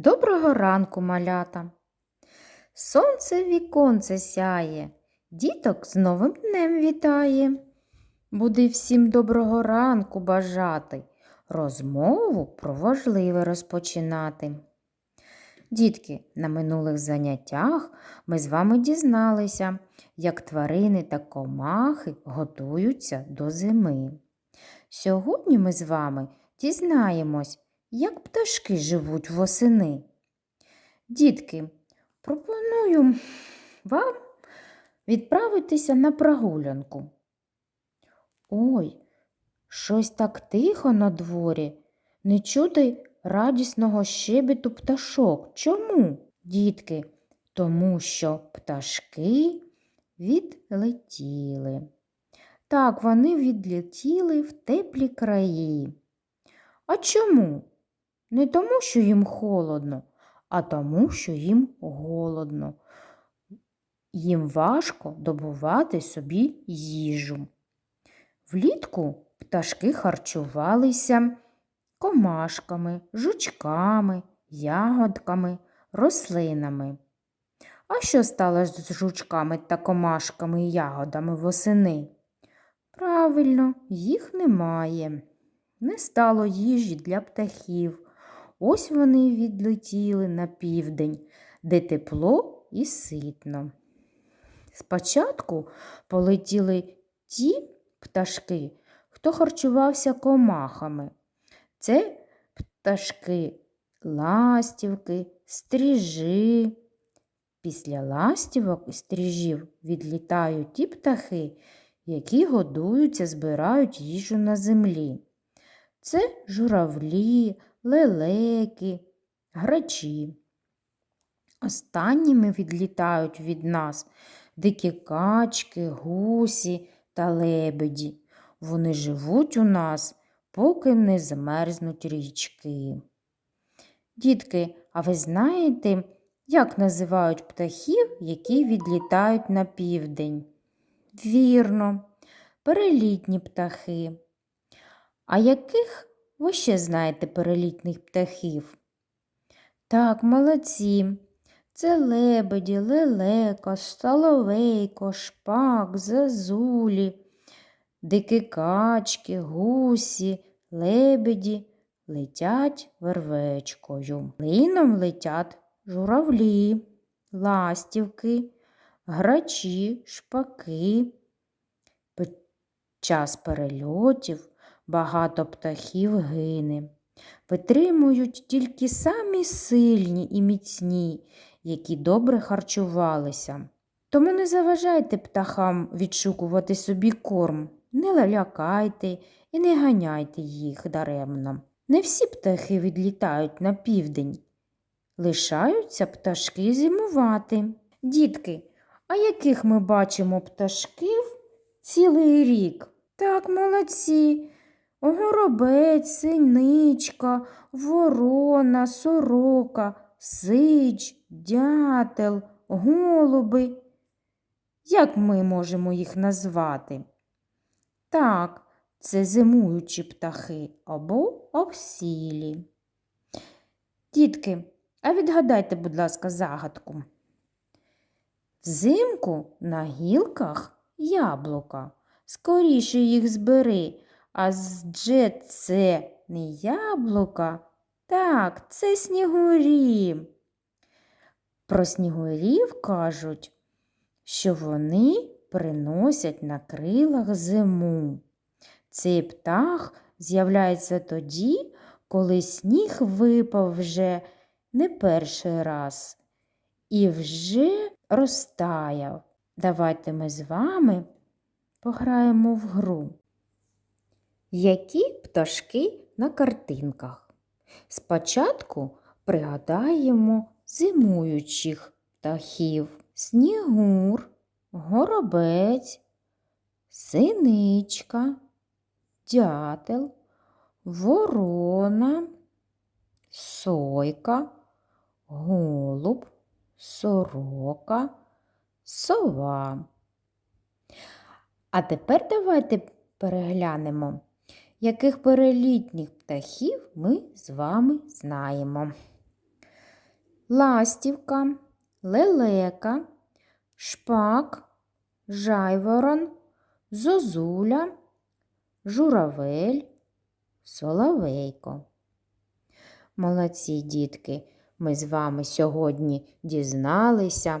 Доброго ранку, малята. Сонце віконце сяє, діток з новим днем вітає. Буде всім доброго ранку бажати, розмову про важливе розпочинати. Дітки, на минулих заняттях ми з вами дізналися, як тварини та комахи готуються до зими. Сьогодні ми з вами дізнаємось, як пташки живуть восени. Дітки, пропоную вам відправитися на прогулянку. Ой, щось так тихо на дворі, не чути радісного щебету пташок. Чому, дітки? Тому що пташки відлетіли. Так, вони відлетіли в теплі краї. А чому? Не тому, що їм холодно, а тому, що їм голодно. Їм важко добувати собі їжу. Влітку пташки харчувалися комашками, жучками, ягодками, рослинами. А що сталося з жучками та комашками і ягодами восени? Правильно, їх немає. Не стало їжі для птахів. Ось вони відлетіли на південь, де тепло і ситно. Спочатку полетіли ті пташки, хто харчувався комахами. Це пташки ластівки, стріжи. Після ластівок і стріжів відлітають ті птахи, які годуються, збирають їжу на землі. Це журавлі, лелеки, грачі. Останніми відлітають від нас дикі качки, гусі та лебеді. Вони живуть у нас, поки не замерзнуть річки. Дітки, а ви знаєте, як називають птахів, які відлітають на південь? Вірно, перелітні птахи. А яких ви ще знаєте перелітних птахів? Так, молодці. Це лебеді, лелека, соловейко, шпак, зазулі, дикі качки, гусі, лебеді летять вервечкою. Лином летять журавлі, ластівки, грачі, шпаки. Під час перельотів багато птахів гине. Витримують тільки самі сильні і міцні, які добре харчувалися. Тому не заважайте птахам відшукувати собі корм, не лялякайте і не ганяйте їх даремно. Не всі птахи відлітають на південь. Лишаються пташки зимувати. Дітки, а яких ми бачимо пташків цілий рік? Так, молодці. Горобець, синичка, ворона, сорока, сич, дятел, голуби. Як ми можемо їх назвати? Так, це зимуючі птахи або овсілі. Дітки, а відгадайте, будь ласка, загадку. Взимку на гілках яблука. Скоріше їх збери, адже це не яблука. Так, це снігурі. Про снігурів кажуть, що вони приносять на крилах зиму. Цей птах з'являється тоді, коли сніг випав вже не перший раз і вже розтаяв. Давайте ми з вами пограємо в гру. Які пташки на картинках? Спочатку пригадаємо зимуючих птахів снігур, горобець, синичка, дятел, ворона, сойка, голуб, сорока, сова. А тепер давайте переглянемо, яких перелітніх птахів ми з вами знаємо. ластівка, лелека, шпак, жайворон, зозуля, журавель, соловейко. Молодці, дітки, ми з вами сьогодні дізналися,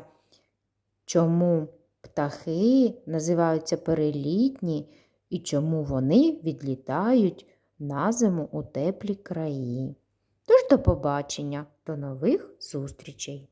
чому птахи називаються перелітні і чому вони відлітають на зиму у теплі краї. Тож до побачення, до нових зустрічей!